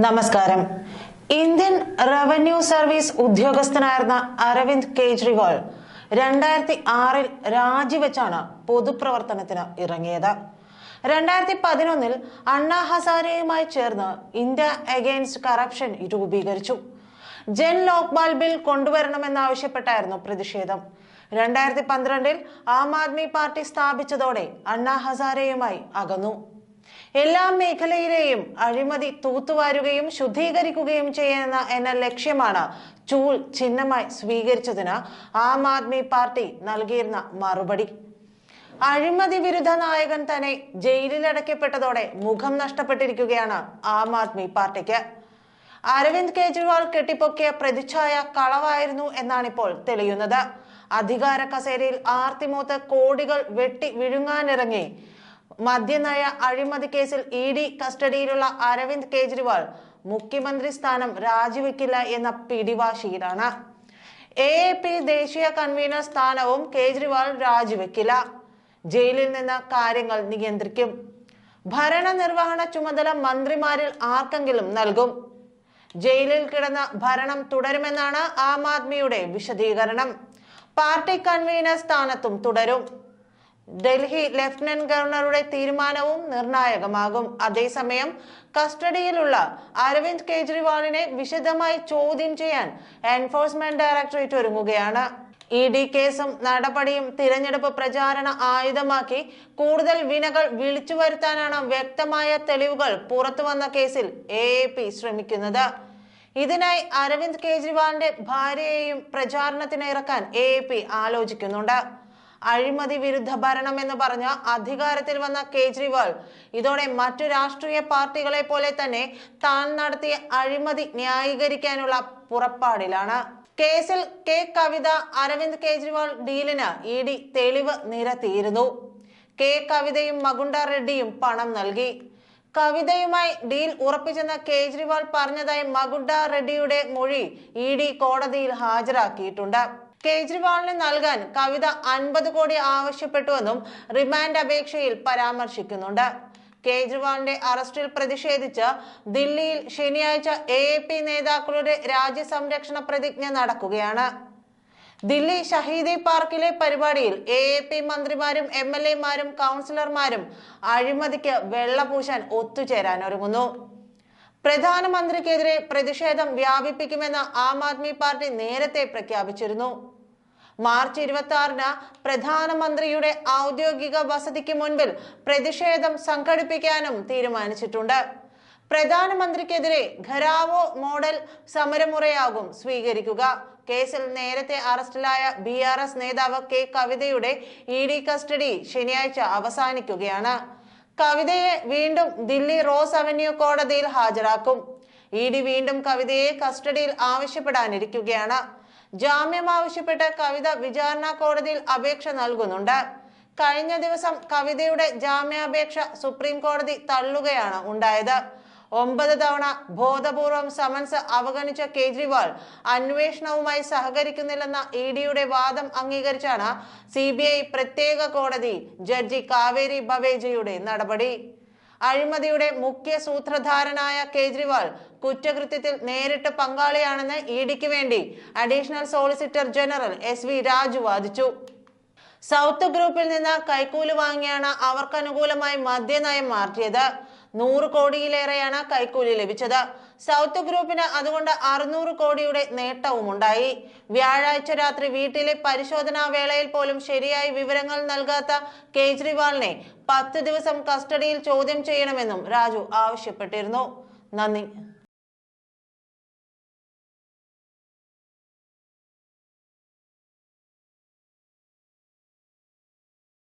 നമസ്കാരം. Indian revenue service ഉദ്യോഗസ്ഥനായിരുന്ന അരവിന്ദ് കെജ്രിവാൾ രണ്ടായിരത്തി ആറിൽ രാജിവെച്ചാണ് പൊതുപ്രവർത്തനത്തിന് ഇറങ്ങിയത്. രണ്ടായിരത്തി പതിനൊന്നിൽ അണ്ണാ ഹസാരെയുമായി ചേർന്ന് ഇന്ത്യ അഗെയിൻസ്റ്റ് കറപ്ഷൻ രൂപീകരിച്ചു. ജൻ ലോക്പാൽ ബിൽ കൊണ്ടുവരണമെന്നാവശ്യപ്പെട്ടായിരുന്നു പ്രതിഷേധം. രണ്ടായിരത്തി പന്ത്രണ്ടിൽ ആം ആദ്മി പാർട്ടി സ്ഥാപിച്ചതോടെ അണ്ണാ ഹസാരെയുമായി അകന്നു. എല്ലാ മേഖലയിലെയും അഴിമതി തൂത്തുവാരുകയും ശുദ്ധീകരിക്കുകയും ചെയ്യുന്ന എന്ന ലക്ഷ്യമാണ് ചൂൾ ചിഹ്നമായി സ്വീകരിച്ചതിന് ആം ആദ്മി പാർട്ടി നൽകിയിരുന്ന മറുപടി. അഴിമതി വിരുദ്ധ നായകൻ തന്നെ ജയിലിലടയ്ക്കപ്പെട്ടതോടെ മുഖം നഷ്ടപ്പെട്ടിരിക്കുകയാണ് ആം ആദ്മി പാർട്ടിക്ക്. അരവിന്ദ് കെജ്രിവാൾ കെട്ടിപ്പൊക്കിയ പ്രതിച്ഛായ കളവായിരുന്നു എന്നാണിപ്പോൾ തെളിയുന്നത്. അധികാര കസേരയിൽ ആർത്തിമൂത്ത് കോടികൾ വെട്ടി വിഴുങ്ങാനിറങ്ങി മദ്യനയ അഴിമതി കേസിൽ ഇ ഡി കസ്റ്റഡിയിലുള്ള അരവിന്ദ് കെജ്രിവാൾ മുഖ്യമന്ത്രി സ്ഥാനം രാജിവെക്കില്ല എന്ന പിടിവാശിയിലാണ്. എ എ പി ദേശീയ കൺവീനർ സ്ഥാനവും കേജ്രിവാൾ രാജിവെക്കില്ല. ജയിലിൽ നിന്ന് കാര്യങ്ങൾ നിയന്ത്രിക്കും. ഭരണനിർവഹണ ചുമതല മന്ത്രിമാരിൽ ആർക്കെങ്കിലും നൽകും. ജയിലിൽ കിടന്ന ഭരണം തുടരുമെന്നാണ് ആം ആദ്മിയുടെ വിശദീകരണം. പാർട്ടി കൺവീനർ സ്ഥാനത്തും തുടരും. ഡൽഹി ലഫ്റ്റനന്റ് ഗവർണറുടെ തീരുമാനവും നിർണായകമാകും. അതേസമയം കസ്റ്റഡിയിലുള്ള അരവിന്ദ് കെജ്രിവാളിനെ വിശദമായി ചോദ്യം ചെയ്യാൻ എൻഫോഴ്സ്മെന്റ് ഡയറക്ടറേറ്റ് ഒരുങ്ങുകയാണ്. ഇ ഡി കേസും നടപടിയും തിരഞ്ഞെടുപ്പ് പ്രചാരണ ആയുധമാക്കി കൂടുതൽ വിനകൾ വിളിച്ചു വരുത്താനാണ് വ്യക്തമായ തെളിവുകൾ പുറത്തുവന്ന കേസിൽ എ എ പി ശ്രമിക്കുന്നത്. ഇതിനായി അരവിന്ദ് കെജ്രിവാളിന്റെ ഭാര്യയെയും പ്രചാരണത്തിന് ഇറക്കാൻ എ പി ആലോചിക്കുന്നുണ്ട്. അഴിമതി വിരുദ്ധ ഭരണം എന്ന് പറഞ്ഞ് അധികാരത്തിൽ വന്ന കേജ്രിവാൾ. ഇതോടെ മറ്റു രാഷ്ട്രീയ പാർട്ടികളെ പോലെ തന്നെ താൻ നടത്തിയ അഴിമതി ന്യായീകരിക്കാനുള്ള പുറപ്പാടിലാണ്. കേസിൽ കെ. കവിത അരവിന്ദ് കേജ്രിവാൾ ഡീലിന് ഇ. ഡി. തെളിവ് നിരത്തിയിരുന്നു. കെ. കവിതയും മകുണ്ട റെഡ്ഡിയും പണം നൽകി. കവിതയുമായി ഡീൽ ഉറപ്പിച്ചെന്ന കേജ്രിവാൾ പറഞ്ഞതായി മകുണ്ട റെഡ്ഡിയുടെ മൊഴി ഇ. ഡി. കോടതിയിൽ ഹാജരാക്കിയിട്ടുണ്ട്. കേജ്രിവാളിന് നൽകാൻ കവിത അൻപത് കോടി ആവശ്യപ്പെട്ടുവെന്നും റിമാൻഡ് അപേക്ഷയിൽ പരാമർശിക്കുന്നുണ്ട്. കേജ്രിവാളിന്റെ അറസ്റ്റിൽ പ്രതിഷേധിച്ച് ദില്ലിയിൽ ശനിയാഴ്ച എ പി നേതാക്കളുടെ രാജ്യസംരക്ഷണ പ്രതിജ്ഞ നടക്കുകയാണ്. ദില്ലി ഷഹീദി പാർക്കിലെ പരിപാടിയിൽ എ എ പി മന്ത്രിമാരും എം എൽ എമാരും കൗൺസിലർമാരും അഴിമതിക്ക് വെള്ളപൂശാൻ ഒത്തുചേരാൻ ഒരുങ്ങുന്നു. പ്രധാനമന്ത്രിക്കെതിരെ പ്രതിഷേധം വ്യാപിപ്പിക്കുമെന്ന് ആം ആദ്മി പാർട്ടി നേരത്തെ പ്രഖ്യാപിച്ചിരുന്നു. മാർച്ച് ഇരുപത്തി ആറിന് പ്രധാനമന്ത്രിയുടെ ഔദ്യോഗിക വസതിക്ക് മുൻപിൽ പ്രതിഷേധം സംഘടിപ്പിക്കാനും തീരുമാനിച്ചിട്ടുണ്ട്. പ്രധാനമന്ത്രിക്കെതിരെ ഖരാവോ മോഡൽ സമരമുറയാകും സ്വീകരിക്കുക. കേസിൽ നേരത്തെ അറസ്റ്റിലായ ബി ആർ എസ് നേതാവ് കെ കവിതയുടെ ഇ ഡി കസ്റ്റഡി ശനിയാഴ്ച അവസാനിക്കുകയാണ്. കവിതയെ വീണ്ടും ദില്ലി റോസ് അവന്യൂ കോടതിയിൽ ഹാജരാക്കും. ഇ ഡി വീണ്ടും കവിതയെ കസ്റ്റഡിയിൽ ആവശ്യപ്പെടാനിരിക്കുകയാണ്. ജാമ്യം ആവശ്യപ്പെട്ട് കവിത വിചാരണ കോടതിയിൽ അപേക്ഷ നൽകുന്നുണ്ട്. കഴിഞ്ഞ ദിവസം കവിതയുടെ ജാമ്യാപേക്ഷ സുപ്രീം കോടതി തള്ളുകയാണ് ഉണ്ടായത്. ഒമ്പത് തവണ ബോധപൂർവം സമൻസ് അവഗണിച്ച കേജ്രിവാൾ അന്വേഷണവുമായി സഹകരിക്കുന്നില്ലെന്ന ഇ ഡിയുടെ വാദം അംഗീകരിച്ചാണ് സി പ്രത്യേക കോടതി ജഡ്ജി കാവേരി ബവേജയുടെ നടപടി. അഴിമതിയുടെ മുഖ്യ സൂത്രധാരനായ കേജ്രിവാൾ കുറ്റകൃത്യത്തിൽ നേരിട്ട് പങ്കാളിയാണെന്ന് ഇ ഡിക്ക് വേണ്ടി additional solicitor general S V Raju വാദിച്ചു. സൗത്ത് ഗ്രൂപ്പിൽ നിന്ന് കൈക്കൂലി വാങ്ങിയാണ് അവർക്കനുകൂലമായി മദ്യനയം മാറ്റിയത്. നൂറ് കോടിയിലേറെയാണ് കൈക്കൂലി ലഭിച്ചത്. സൗത്ത് ഗ്രൂപ്പിന് അതുകൊണ്ട് അറുന്നൂറ് കോടിയുടെ നേട്ടവും ഉണ്ടായി വ്യാഴാഴ്ച രാത്രി വീട്ടിലെ പരിശോധനാ വേളയിൽ പോലും ശരിയായി വിവരങ്ങൾ നൽകാത്ത കേജ്രിവാളിനെ പത്ത് ദിവസം കസ്റ്റഡിയിൽ ചോദ്യം ചെയ്യണമെന്നും രാജു ആവശ്യപ്പെട്ടിരുന്നു. നന്ദി.